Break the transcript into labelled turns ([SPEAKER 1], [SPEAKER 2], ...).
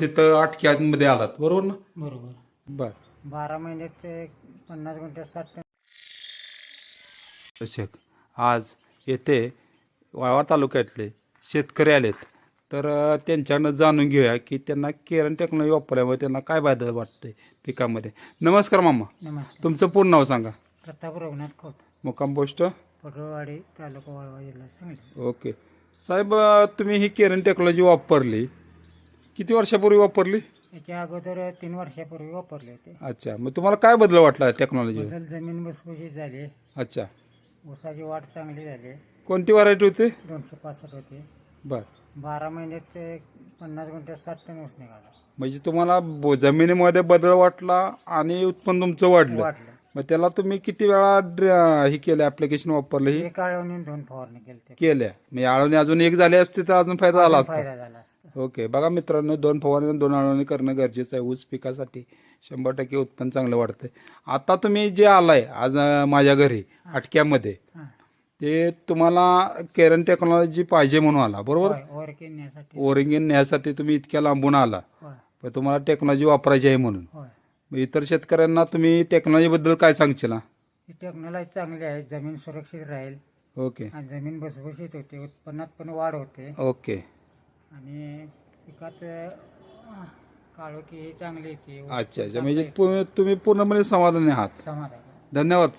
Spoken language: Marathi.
[SPEAKER 1] तिथं आटक्यामध्ये आलात बरोबर ना?
[SPEAKER 2] बरोबर.
[SPEAKER 1] बर.
[SPEAKER 2] बारा महिन्यात ते पन्नास गुंठ्यात टन
[SPEAKER 1] दर्शक आज येथे वाळवा तालुक्यातले शेतकरी आलेत. तर अ, त्यांच्याकडनं जाणून घेऊया की त्यांना केरन टेक्नॉलॉजी वापरल्यामुळे त्यांना काय फायदा वाटतोय पिकामध्ये. नमस्कार मामा.
[SPEAKER 2] नमस्कार.
[SPEAKER 1] तुमचं पूर्ण नाव सांगा.
[SPEAKER 2] प्रताप रघुनाथ खोत.
[SPEAKER 1] मुक्काम पोस्ट.
[SPEAKER 2] पटोळवाडी तालुका वाळवा जिल्हा सांगली.
[SPEAKER 1] ओके. साहेब अ, तुम्ही ही केरन टेक्नॉलॉजी वापरली. किती वर्षापूर्वी वापरली?
[SPEAKER 2] याच्या अगोदर तीन वर्षापूर्वी वापरले होते.
[SPEAKER 1] अच्छा मग तुम्हाला काय बदल वाटला टेक्नॉलॉजी
[SPEAKER 2] बदल जमीन भुसभुशीत झाली.
[SPEAKER 1] अच्छा.
[SPEAKER 2] ऊसाची वाढ चांगली झाली.
[SPEAKER 1] कोणती व्हरायटी होती?
[SPEAKER 2] दोनशे पासष्ट होते.
[SPEAKER 1] बर.
[SPEAKER 2] बारा महिन्यात ते पन्नास गुंठ्यात साठ टन ऊस निघाला.
[SPEAKER 1] म्हणजे तुम्हाला ब- जमिनीमध्ये बदल वाटला आणि उत्पन्न तुमचं वाढलं.
[SPEAKER 2] वाढलं.
[SPEAKER 1] मग त्याला तुम्ही किती वेळा ड्र- हे केलं ऍप्लिकेशन वापरलं हे?
[SPEAKER 2] एक आळवणी दोन फवारणी केली ते
[SPEAKER 1] केल्या म्हणजे आळवणी अजून एक झाली असती तर अजून फायदा झाला असता?
[SPEAKER 2] फायदा झाला असता.
[SPEAKER 1] ओके. बघा मित्रांनो दोन फवारणी आणि दोन आळवणी करणं गरजेचं आहे. ऊस पिकासाठी शंभर टक्के उत्पन्न चांगलं वाढतंय. आता तुम्ही जे आलाय आज अं, माझ्या घरी अटक्यामध्ये
[SPEAKER 2] हां.
[SPEAKER 1] ते तुम्हाला केरन टेक्नॉलॉजी पाहिजे म्हणून आला बरोबर?
[SPEAKER 2] होय वर केण्यासाठी
[SPEAKER 1] ओरिंगीन न्यायसाठी तुम्ही इतक्या लांबून आला.
[SPEAKER 2] होय.
[SPEAKER 1] पण तुम्हाला टेक्नॉलॉजी वापरायची आहे म्हणून.
[SPEAKER 2] होय.
[SPEAKER 1] इतर शेतकऱ्यांना तुम्ही टेक्नॉलॉजीबद्दल काय सांगशील?
[SPEAKER 2] ही टेक्नॉलॉजी चांगली आहे जमीन सुरक्षित राहील.
[SPEAKER 1] ओके.
[SPEAKER 2] आणि जमीन भुसभुशीत होते उत्पन्नात पण वाढ होते.
[SPEAKER 1] ओके.
[SPEAKER 2] आणि पिकात अं, काळोखी ही चांगली येते
[SPEAKER 1] अच्छा अच्छा. म्हणजे पु- तुम्ही पूर्णपणे समाधानी आहात.
[SPEAKER 2] समाधान.
[SPEAKER 1] धन्यवाद
[SPEAKER 2] धन्यवाद.